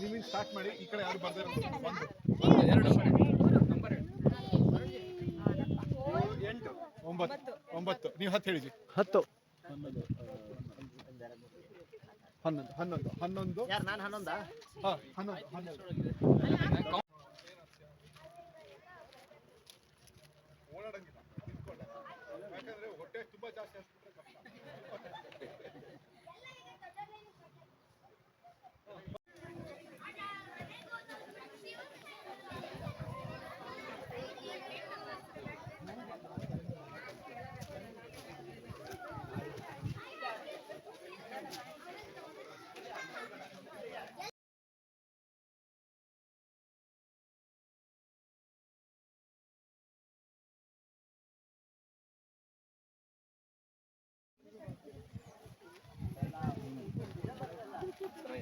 ನಿಮ್ಮಿಂದ ಸ್ಟಾರ್ಟ್ ಮಾಡಿ ಈ ಕಡೆ ಯಾರು ಬರ್ದಿರೋದು ಒಂದು ಎಂಟು ಒಂಬತ್ತು ಒಂಬತ್ತು ನೀವು ಹತ್ತು ಹೇಳಿಜಿ ಹತ್ತು ಹನ್ನೊಂದು? ಹನ್ನೊಂದು. ಹನ್ನೊಂದು ಹನ್ನೊಂದು ಯಾರು ನಾನು ಹನ್ನೊಂದಾ? ಹಾ ಹನ್ನೊಂದು ಹನ್ನೊಂದು.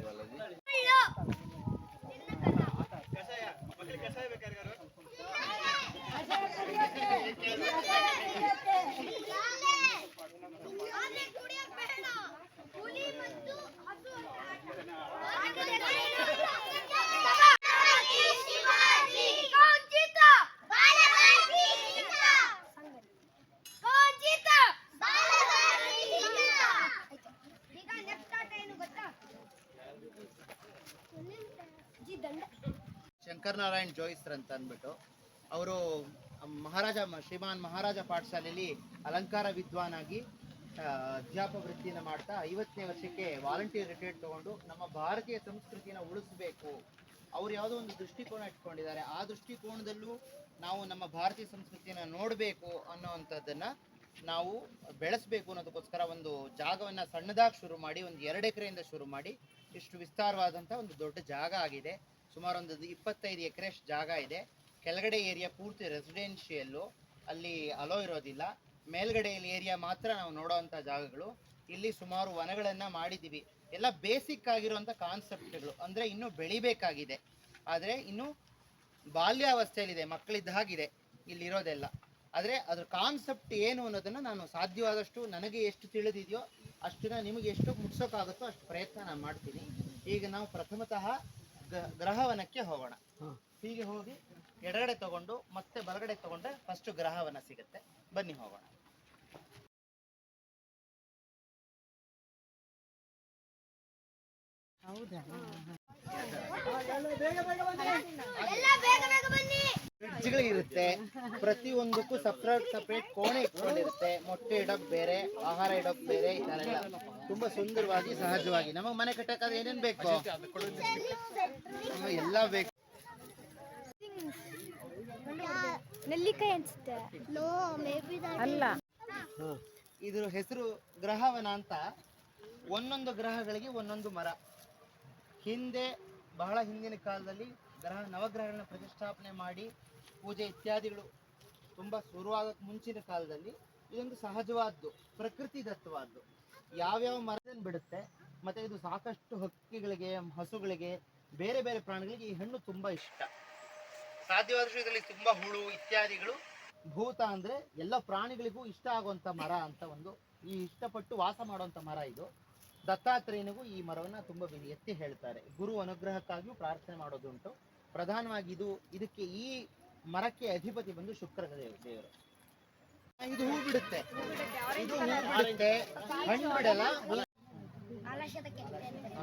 बालाजी ಶಂಕರನಾರಾಯಣ್ ಜೋಯಿಸ್ರ್ ಅಂತ ಅಂದ್ಬಿಟ್ಟು ಅವರು ಮಹಾರಾಜ ಶ್ರೀಮಾನ್ ಮಹಾರಾಜ ಪಾಠಶಾಲೆಯಲ್ಲಿ ಅಲಂಕಾರ ವಿದ್ವಾನ್ ಆಗಿ ಆ, ಅಧ್ಯಾಪಕ ವೃತ್ತಿನ ಮಾಡ್ತಾ ಐವತ್ತನೇ ವರ್ಷಕ್ಕೆ ವಾಲಂಟಿಯರ್ ರಿಟೈರ್ಡ್ ತಗೊಂಡು ನಮ್ಮ ಭಾರತೀಯ ಸಂಸ್ಕೃತಿನ ಉಳಿಸ್ಬೇಕು. ಅವ್ರು ಯಾವುದೋ ಒಂದು ದೃಷ್ಟಿಕೋನ ಇಟ್ಕೊಂಡಿದ್ದಾರೆ. ಆ ದೃಷ್ಟಿಕೋನದಲ್ಲೂ ನಾವು ನಮ್ಮ ಭಾರತೀಯ ಸಂಸ್ಕೃತಿನ ನೋಡಬೇಕು ಅನ್ನೋವಂಥದ್ದನ್ನ ನಾವು ಬೆಳೆಸಬೇಕು ಅನ್ನೋದಕ್ಕೋಸ್ಕರ ಒಂದು ಜಾಗವನ್ನ ಸಣ್ಣದಾಗಿ ಶುರು ಮಾಡಿ ಒಂದು ಎರಡು ಎಕರೆಯಿಂದ ಶುರು ಮಾಡಿ ಇಷ್ಟು ವಿಸ್ತಾರವಾದಂಥ ಒಂದು ದೊಡ್ಡ ಜಾಗ ಆಗಿದೆ. ಸುಮಾರು ಒಂದು ಇಪ್ಪತ್ತೈದು ಎಕರೆ ಜಾಗ ಇದೆ. ಕೆಳಗಡೆ ಏರಿಯಾ ಪೂರ್ತಿ ರೆಸಿಡೆನ್ಷಿಯಲ್ಲು ಅಲ್ಲಿ ಅಲೋ ಇರೋದಿಲ್ಲ. ಮೇಲ್ಗಡೆ ಏರಿಯಾ ಮಾತ್ರ ನಾವು ನೋಡೋವಂಥ ಜಾಗಗಳು. ಇಲ್ಲಿ ಸುಮಾರು ವನಗಳನ್ನು ಮಾಡಿದ್ದೀವಿ. ಎಲ್ಲ ಬೇಸಿಕ್ ಆಗಿರುವಂಥ ಕಾನ್ಸೆಪ್ಟ್ಗಳು ಅಂದರೆ ಇನ್ನೂ ಬೆಳಿಬೇಕಾಗಿದೆ. ಆದರೆ ಇನ್ನು ಬಾಲ್ಯಾವಸ್ಥೆಯಲ್ಲಿದೆ, ಮಕ್ಕಳಿದ್ದ ಹಾಗಿದೆ ಇಲ್ಲಿರೋದೆಲ್ಲ. ಆದರೆ ಅದ್ರ ಕಾನ್ಸೆಪ್ಟ್ ಏನು ಅನ್ನೋದನ್ನು ನಾನು ಸಾಧ್ಯವಾದಷ್ಟು ನನಗೆ ಎಷ್ಟು ತಿಳಿದಿದೆಯೋ ಅಷ್ಟನ್ನು ನಿಮಗೆ ಎಷ್ಟು ಮುಟ್ಸೋಕ್ಕಾಗುತ್ತೋ ಅಷ್ಟು ಪ್ರಯತ್ನ ನಾನು ಮಾಡ್ತೀನಿ. ಈಗ ನಾವು ಪ್ರಥಮತಃ ಗ- ಗ್ರಹವನಕ್ಕೆ ಹೋಗೋಣ. ಹೀಗೆ ಹೋಗಿ ಎಡಗಡೆ ತಗೊಂಡು ಮತ್ತೆ ಬಲಗಡೆ ತಗೊಂಡ್ರೆ ಫಸ್ಟ್ ಗ್ರಹವನ ಸಿಗುತ್ತೆ. ಬನ್ನಿ ಹೋಗೋಣ. ಎಲ್ಲ ಬೇಗ ಬೇಗ ಬನ್ನಿ ಫ್ರಿಡ್ಜ್ಗಳಿರುತ್ತೆ ಪ್ರತಿಯೊಂದಕ್ಕೂ ಸಪ್ರೇಟ್ ಸಪ್ರೇಟ್ ಕೋಣೆ ಇಟ್ಕೊಂಡಿರುತ್ತೆ. ಮೊಟ್ಟೆ ಇಡೋಕ್ ಬೇರೆ ಆಹಾರ ಇಡೋಕ್ ಬೇರೆ ಈ ಥರ ಎಲ್ಲ. ತುಂಬಾ ಸುಂದರವಾಗಿ ಸಹಜವಾಗಿ. ನಮಗೆ ಮನೆ ಕಟ್ಟಕ್ಕಾದ್ರೆ ಏನೇನ್ ಬೇಕು? ಎಲ್ಲ ಬೇಕು. ನೆಲ್ಲಿಕಾಯಿ ಅನ್ಸುತ್ತೆ. ಅಲ್ಲ. ಇದ್ರ ಹೆಸರು ಗ್ರಹವನ ಅಂತ. ಒಂದೊಂದು ಗ್ರಹಗಳಿಗೆ ಒಂದೊಂದು ಮರ. ಹಿಂದೆ ಬಹಳ ಹಿಂದಿನ ಕಾಲದಲ್ಲಿ ಗ್ರಹ ನವಗ್ರಹಗಳನ್ನ ಪ್ರತಿಷ್ಠಾಪನೆ ಮಾಡಿ ಪೂಜೆ ಇತ್ಯಾದಿಗಳು ತುಂಬ ಶುರುವಾಗಕ್ಕೆ ಮುಂಚಿನ ಕಾಲದಲ್ಲಿ ಇದೊಂದು ಸಹಜವಾದ್ದು, ಪ್ರಕೃತಿ ದತ್ತವಾದ್ದು. ಯಾವ್ಯಾವ ಮರದಲ್ಲಿ ಬಿಡುತ್ತೆ, ಮತ್ತೆ ಇದು ಸಾಕಷ್ಟು ಹಕ್ಕಿಗಳಿಗೆ, ಹಸುಗಳಿಗೆ, ಬೇರೆ ಬೇರೆ ಪ್ರಾಣಿಗಳಿಗೆ ಈ ಹಣ್ಣು ತುಂಬಾ ಇಷ್ಟ. ಸಾಧ್ಯವಾದಷ್ಟು ಇದರಲ್ಲಿ ತುಂಬಾ ಹುಳು ಇತ್ಯಾದಿಗಳು, ಭೂತ ಅಂದ್ರೆ ಎಲ್ಲ ಪ್ರಾಣಿಗಳಿಗೂ ಇಷ್ಟ ಆಗುವಂತ ಮರ ಅಂತ ಒಂದು ಈ ಇಷ್ಟಪಟ್ಟು ವಾಸ ಮಾಡುವಂತ ಮರ ಇದು. ದತ್ತಾತ್ರೇಯನಿಗೂ ಈ ಮರವನ್ನ ತುಂಬಾ ಎತ್ತಿ ಹೇಳ್ತಾರೆ. ಗುರು ಅನುಗ್ರಹಕ್ಕಾಗಿಯೂ ಪ್ರಾರ್ಥನೆ ಮಾಡೋದುಂಟು. ಪ್ರಧಾನವಾಗಿ ಇದು, ಇದಕ್ಕೆ ಈ ಮರಕ್ಕೆ ಅಧಿಪತಿ ಬಂದು ಶುಕ್ರ ದೇವರು. ಇದು ಹೂ ಬಿಡುತ್ತೆ. ಇದು ಹೂ ಬಿಡುತ್ತೆ. ಹಣ್ಣು ಬಿಡಲ್ಲ.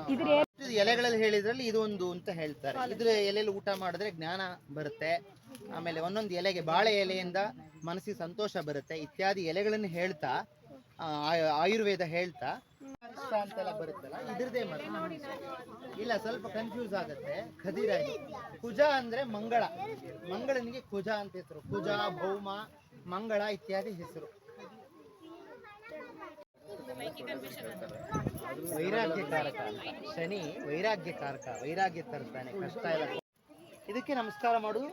ಇದ್ರ ಇದು ಎಲೆಗಳಲ್ಲಿ ಹೇಳಿದ್ರಲ್ಲಿ ಇದು ಒಂದು ಅಂತ ಹೇಳ್ತಾರೆ. ಇದ್ರ ಎಲೆಯಲ್ಲಿ ಊಟ ಮಾಡಿದ್ರೆ ಜ್ಞಾನ ಬರುತ್ತೆ. ಆಮೇಲೆ ಒಂದೊಂದು ಎಲೆಗೆ ಬಾಳೆ ಎಲೆಯಿಂದ ಮನಸ್ಸಿಗೆ ಸಂತೋಷ ಬರುತ್ತೆ. ಇತ್ಯಾದಿ ಎಲೆಗಳನ್ನು ಹೇಳ್ತಾ ಆಯು- ಆಯುರ್ವೇದ ಹೇಳ್ತಾ ಅರಿಷ್ಟ ಅಂತೆಲ್ಲ ಬರುತ್ತಲ್ಲ ಇದ್ರದೇ ಮರ ಇಲ್ಲ, ಸ್ವಲ್ಪ ಕನ್ಫ್ಯೂಸ್ ಆಗುತ್ತೆ. ಖದೀರ ಇದು. ಕುಜ ಅಂದ್ರೆ ಮಂಗಳ. ಮಂಗಳನಿಗೆ ಕುಜ ಅಂತ ಹೆಸರು. ಕುಜ, ಭೌಮ, ಮಂಗಳ ಇತ್ಯಾದಿ ಹೆಸರು. ವೈರಾಗ್ಯಕಾರಕ ಶನಿ ವೈರಾಗ್ಯಕಾರಕ, ವೈರಾಗ್ಯ ತರ್ತಾನೆ ಕಷ್ಟ ಇಲ್ಲ ಇದಕ್ಕೆ ನಮಸ್ಕಾರ ಮಾಡೋದು,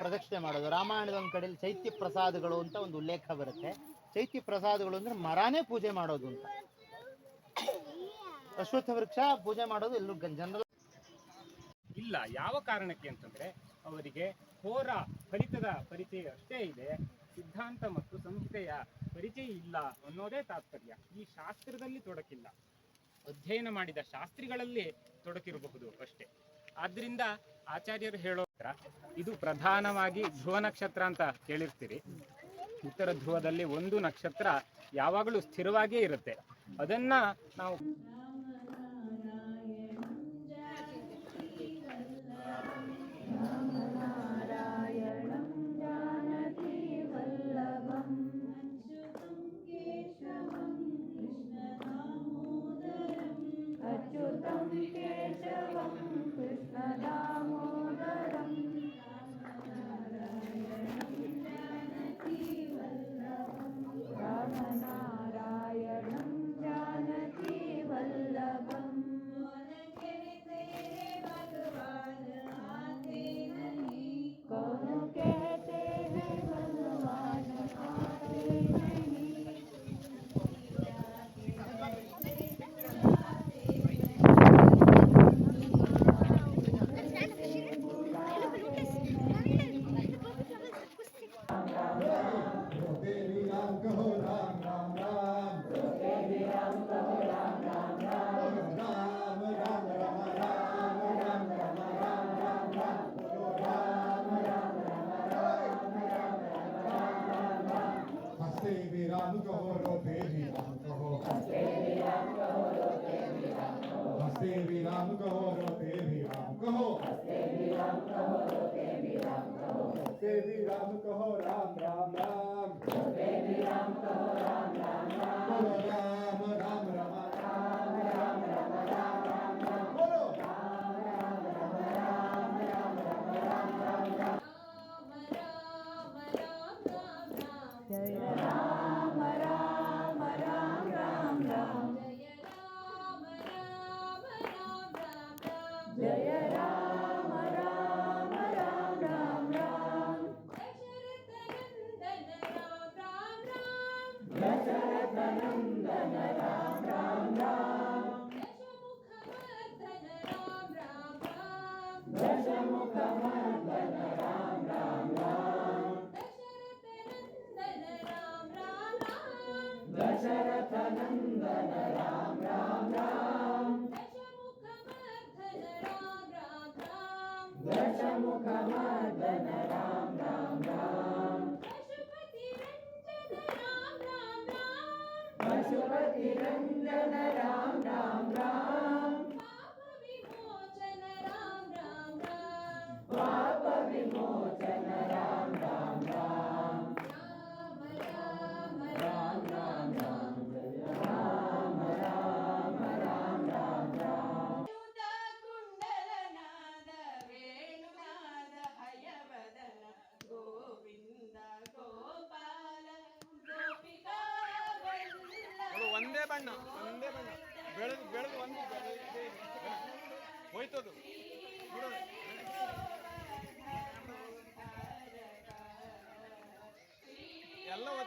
ಪ್ರದಕ್ಷಿಣೆ ಮಾಡೋದು. ರಾಮಾಯಣದ ಒಂದು ಕಡೆಯಲ್ಲಿ ಚೈತ್ಯ ಪ್ರಸಾದಗಳು ಅಂತ ಒಂದು ಉಲ್ಲೇಖ ಬರುತ್ತೆ. ಚೈತ್ಯ ಪ್ರಸಾದಗಳು ಅಂದ್ರೆ ಮರಾನೇ ಪೂಜೆ ಮಾಡೋದು ಅಂತ. ಅಶ್ವತ್ಥ ವೃಕ್ಷ ಪೂಜೆ ಮಾಡೋದು ಎಲ್ಲೂ ಜನರಲ್ ಇಲ್ಲ, ಯಾವ ಕಾರಣಕ್ಕೆ ಅಂತಂದ್ರೆ ಅವರಿಗೆ ಹೋರ ಫಲಿತದ ಪರಿಚಯ ಅಷ್ಟೇ ಇದೆ, ಸಿದ್ಧಾಂತ ಮತ್ತು ಸಂಹಿತೆಯ ಪರಿಚಯ ಇಲ್ಲ ಅನ್ನೋದೇ ತಾತ್ಪರ್ಯ. ಈ ಶಾಸ್ತ್ರದಲ್ಲಿ ತೊಡಕಿಲ್ಲ. ಅಧ್ಯಯನ ಮಾಡಿದ ಶಾಸ್ತ್ರಿಗಳಲ್ಲಿ ತೊಡಕಿರಬಹುದು ಅಷ್ಟೇ. ಆದ್ರಿಂದ ಆಚಾರ್ಯರು ಹೇಳೋ ಇದು ಪ್ರಧಾನವಾಗಿ ಧ್ರುವ ನಕ್ಷತ್ರ ಅಂತ ಕೇಳಿರ್ತೀರಿ. ಉತ್ತರ ಧ್ರುವದಲ್ಲಿ ಒಂದು ನಕ್ಷತ್ರ ಯಾವಾಗಲೂ ಸ್ಥಿರವಾಗಿಯೇ ಇರುತ್ತೆ. ಅದನ್ನ ನಾವು राम राम राम देवी राम कहो राम राम राम राम राम राम राम राम राम राम राम राम बोलो राम राम राम राम राम राम राम राम हंसते भी राम कहो रोते भी राम कहो हंसते भी राम कहो रोते भी राम कहो हंसते भी राम कहो रोते भी राम कहो हंसते भी राम कहो रोते भी राम कहो हंसते भी राम कहो राम राम राम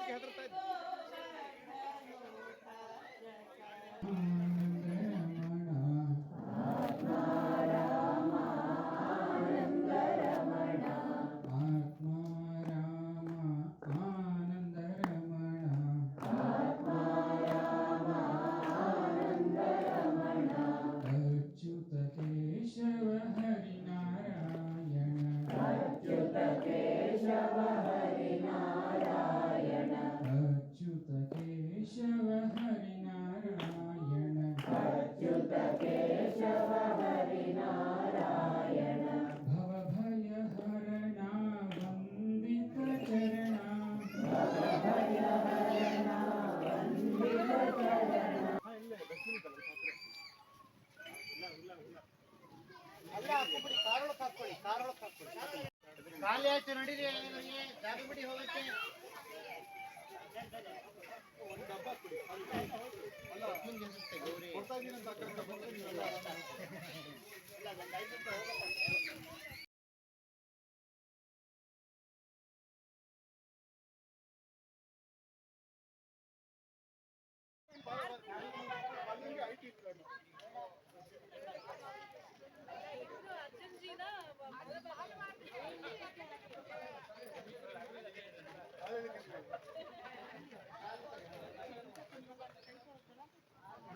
ಅದಕ್ಕೆ ಹೆದರ್ತಾ ಇದ್ದೆ ಆತ್ಮ ಅಲ್ಲೇ ಹಾಕ್ಬಿಡಿ ಕಾರೊಳಗೆ ಹಾಕೊಳ್ಳಿ ಕಾರೊಳಗೆ ಹಾಕೊಳ್ಳಿ ಖಾಲಿ ಆಯ್ತು, ನಡೀರಿ ಬಿಡಿ ಹೋಗಕ್ಕೆ. ಅನ್ಸುತ್ತೆ ಗೌರಿ ಕೊಡ್ತಾ ಇದ್ದೀನಿ ಅಂತ ನೀವೆಲ್ಲ ಅಲ್ಲಿಂದ IT ಇಟ್ಕೊಂಡು.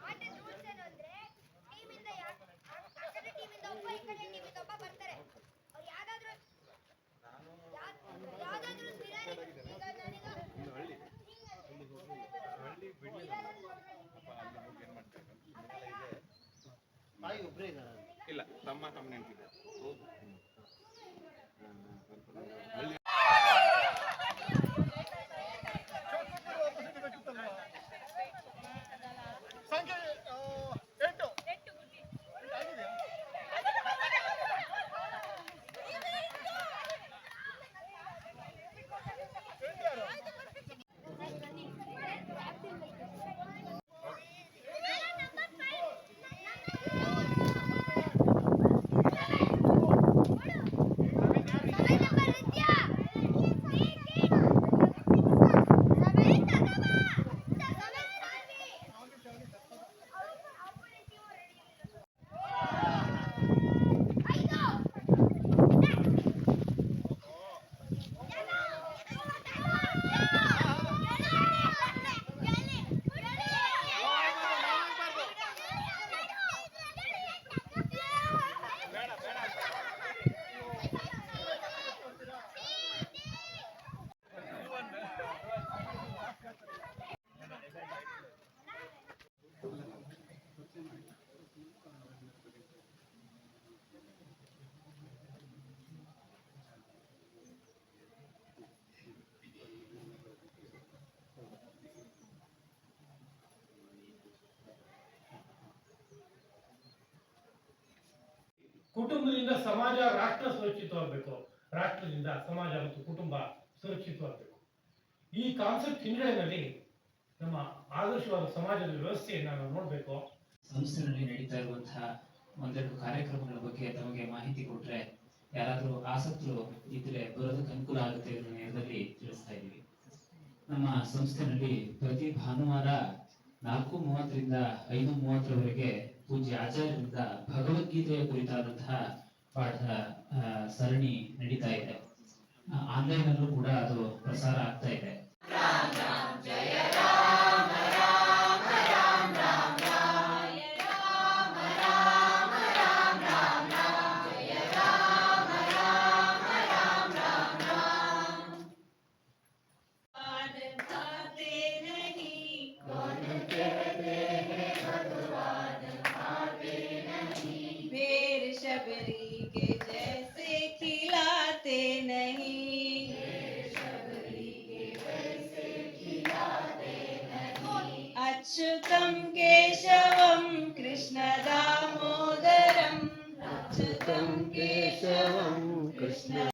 ಆಟದ ರೂಲ್ಸ್ ಏನು ಅಂದ್ರೆ ಟೀಮಿಂದ ಯಾರು ಆ ಕಡೆ ಟೀಮಿಂದ ಒಬ್ಬ ಈ ಕಡೆ ಟೀಮಿಂದ ಒಬ್ಬ ಬರ್ತಾರೆ ಅವ್ರು ಯಾವ್ದಾದ್ರು ಯಾವ್ದ್- ಯಾವ್ದಾದ್ರು ಬಿರಿಯಾನಿ ಈಗ ನಾನೀಗ ತಾಯಿ ಒಬ್ಬರೇ ಇದ್ದಾರೆ ಇಲ್ಲ ತಮ್ಮ ತಮ್ಮ ನೆನಪಿದೆ ಕುಟುಂಬದಿಂದ ಸಮಾಜ ರಾಷ್ಟ್ರ ಸುರಕ್ಷಿತವಾಗಬೇಕು. ರಾಷ್ಟ್ರದಿಂದ ಸಮಾಜ ಮತ್ತು ಕುಟುಂಬ ಸುರಕ್ಷಿತವಾಗಬೇಕು. ಈ ಕಾನ್ಸೆಪ್ಟ್ ಹಿನ್ನೆಲೆಯಲ್ಲಿ ನಮ್ಮ ಆದರ್ಶವಾದ ಸಮಾಜದ ವ್ಯವಸ್ಥೆಯನ್ನು ನಾವು ನೋಡಬೇಕು. ಸಂಸ್ಥೆನಲ್ಲಿ ನಡೀತಾ ಇರುವಂತಹ ಒಂದೆರಡು ಕಾರ್ಯಕ್ರಮಗಳ ಬಗ್ಗೆ ತಮಗೆ ಮಾಹಿತಿ ಕೊಟ್ರೆ ಯಾರಾದರೂ ಆಸಕ್ತರು ಇದ್ರೆ ಬರೋದಕ್ಕೆ ಅನುಕೂಲ ಆಗುತ್ತೆ ಅನ್ನೋ ನೇರದಲ್ಲಿ ತಿಳಿಸ್ತಾ ಇದ್ದೀವಿ. ನಮ್ಮ ಸಂಸ್ಥೆನಲ್ಲಿ ಪ್ರತಿ ಭಾನುವಾರ ನಾಲ್ಕು ಮೂವತ್ತರಿಂದ ಐದು ಮೂವತ್ತರವರೆಗೆ ಪೂಜ್ಯ ಆಚಾರ್ಯರಿಂದ ಭಗವದ್ಗೀತೆಯ ಕುರಿತಾದಂತಹ ಪಾಠ ಸರಣಿ ನಡೀತಾ ಇದೆ. ಆನ್ಲೈನ್ ಅಲ್ಲೂ ಕೂಡ ಅದು ಪ್ರಸಾರ ಆಗ್ತಾ ಇದೆ. अच्युतं केशवं कृष्णदामोदरम् अच्युतं केशवं कृष्ण